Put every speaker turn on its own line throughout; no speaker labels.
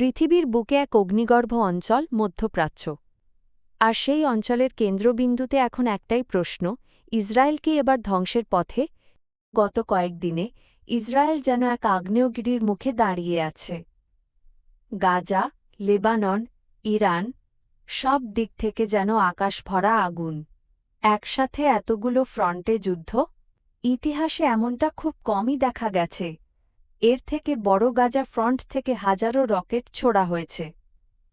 পৃথিবীর বুকে এক অগ্নিগর্ভ অঞ্চল, মধ্যপ্রাচ্য। আর সেই অঞ্চলের কেন্দ্রবিন্দুতে এখন একটাই প্রশ্ন, ইসরায়েল কি এবার ধ্বংসের পথে? গত কয়েকদিনে ইসরায়েল যেন এক আগ্নেয়গিরির মুখে দাঁড়িয়ে আছে। গাজা, লেবানন, ইরান সব দিক থেকে যেন আকাশ ভরা আগুন। একসাথে এতগুলো ফ্রন্টে যুদ্ধ? ইতিহাসে এমনটা খুব কমই দেখা গেছে। এর থেকে বড় গাজা ফ্রন্ট থেকে হাজারো রকেট ছোড়া হয়েছে।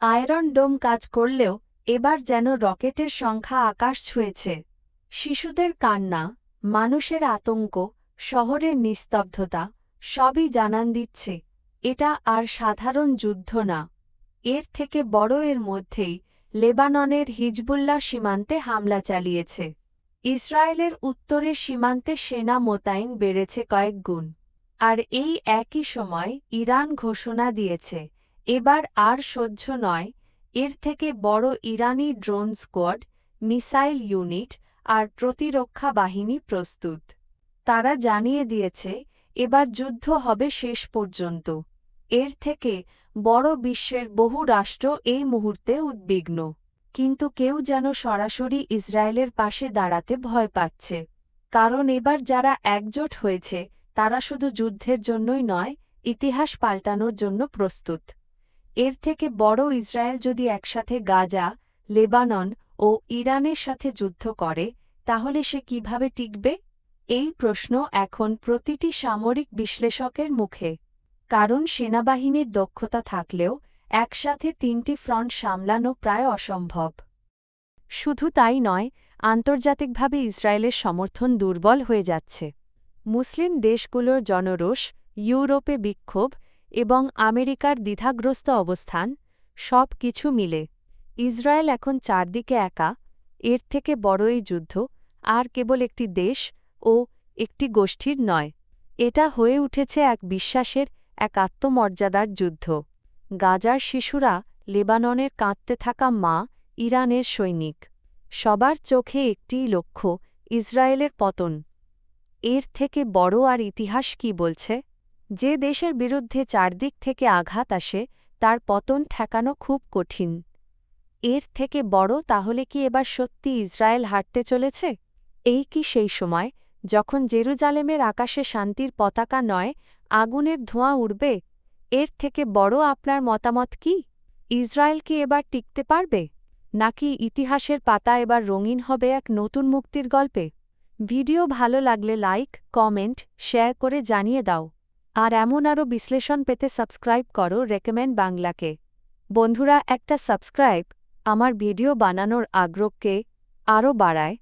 আয়রন ডোম কাজ করলেও এবার যেন রকেটের সংখ্যা আকাশ ছুঁয়েছে। শিশুদের কান্না, মানুষের আতঙ্ক, শহরের নিস্তব্ধতা, সবই জানান দিচ্ছে, এটা আর সাধারণ যুদ্ধ না। এর থেকে বড় এর মধ্যেই লেবাননের হিজবুল্লাহ সীমান্তে হামলা চালিয়েছে। ইসরায়েলের উত্তরের সীমান্তে সেনা মোতায়েন বেড়েছে কয়েক গুণ। আর এই একই সময় ইরান ঘোষণা দিয়েছে, এবার আর সহ্য নয়, এর থেকে বড় ইরানি ড্রোন স্কোয়াড, মিসাইল ইউনিট আর প্রতিরক্ষা বাহিনী প্রস্তুত। তারা জানিয়ে দিয়েছে, এবার যুদ্ধ হবে শেষ পর্যন্ত। এর থেকে বড় বিশ্বের বহু রাষ্ট্র এই মুহূর্তে উদ্বিগ্ন। কিন্তু কেউ যেন সরাসরি ইসরায়েলের পাশে দাঁড়াতে ভয় পাচ্ছে। কারণ এবার যারা একজোট হয়েছে তারা শুধু যুদ্ধের জন্যই নয়, ইতিহাস পাল্টানোর জন্য প্রস্তুত। এর থেকে বড় ইসরায়েল যদি একসাথে গাজা, লেবানন ও ইরানের সাথে যুদ্ধ করে, তাহলে সে কীভাবে টিকবে? এই প্রশ্ন এখন প্রতিটি সামরিক বিশ্লেষকের মুখে। কারণ সেনাবাহিনীর দক্ষতা থাকলেও একসাথে তিনটি ফ্রন্ট সামলানো প্রায় অসম্ভব। শুধু তাই নয়, আন্তর্জাতিকভাবে ইসরায়েলের সমর্থন দুর্বল হয়ে যাচ্ছে। মুসলিম দেশগুলোর জনরোষ, ইউরোপে বিক্ষোভ এবং আমেরিকার দ্বিধাগ্রস্ত অবস্থান, সব কিছু মিলে। ইসরায়েল এখন চারদিকে একা, এর থেকে বড় এই যুদ্ধ আর কেবল একটি দেশ ও একটি গোষ্ঠীর নয়। এটা হয়ে উঠেছে এক বিশ্বাসের, এক আত্মমর্যাদার যুদ্ধ। গাজার শিশুরা লেবাননের কাঁদতে থাকা মা, ইরানের সৈনিক। সবার চোখে একটিই লক্ষ্য, ইসরায়েলের পতন। এর থেকে বড় আর ইতিহাস কি বলছে? যে দেশের বিরুদ্ধে চারদিক থেকে আঘাত আসে, তার পতন ঠেকানো খুব কঠিন। এর থেকে বড় তাহলে কি এবার সত্যি ইসরায়েল হাঁটতে চলেছে? এই কি সেই সময়, যখন জেরুজালেমের আকাশে শান্তির পতাকা নয়, আগুনের ধোঁয়া উড়বে? এর থেকে বড় আপনার মতামত কি? ইসরায়েল কি এবার টিকতে পারবে? নাকি ইতিহাসের পাতা এবার রঙিন হবে এক নতুন মুক্তির গল্পে? ভিডিও ভালো লাগলে লাইক, কমেন্ট, শেয়ার করে জানিয়ে দাও। আর এমন আরও বিশ্লেষণ পেতে সাবস্ক্রাইব করো রেকমেন্ড বাংলাকে। বন্ধুরা, একটা সাবস্ক্রাইব আমার ভিডিও বানানোর আগ্রহকে আরও বাড়ায়।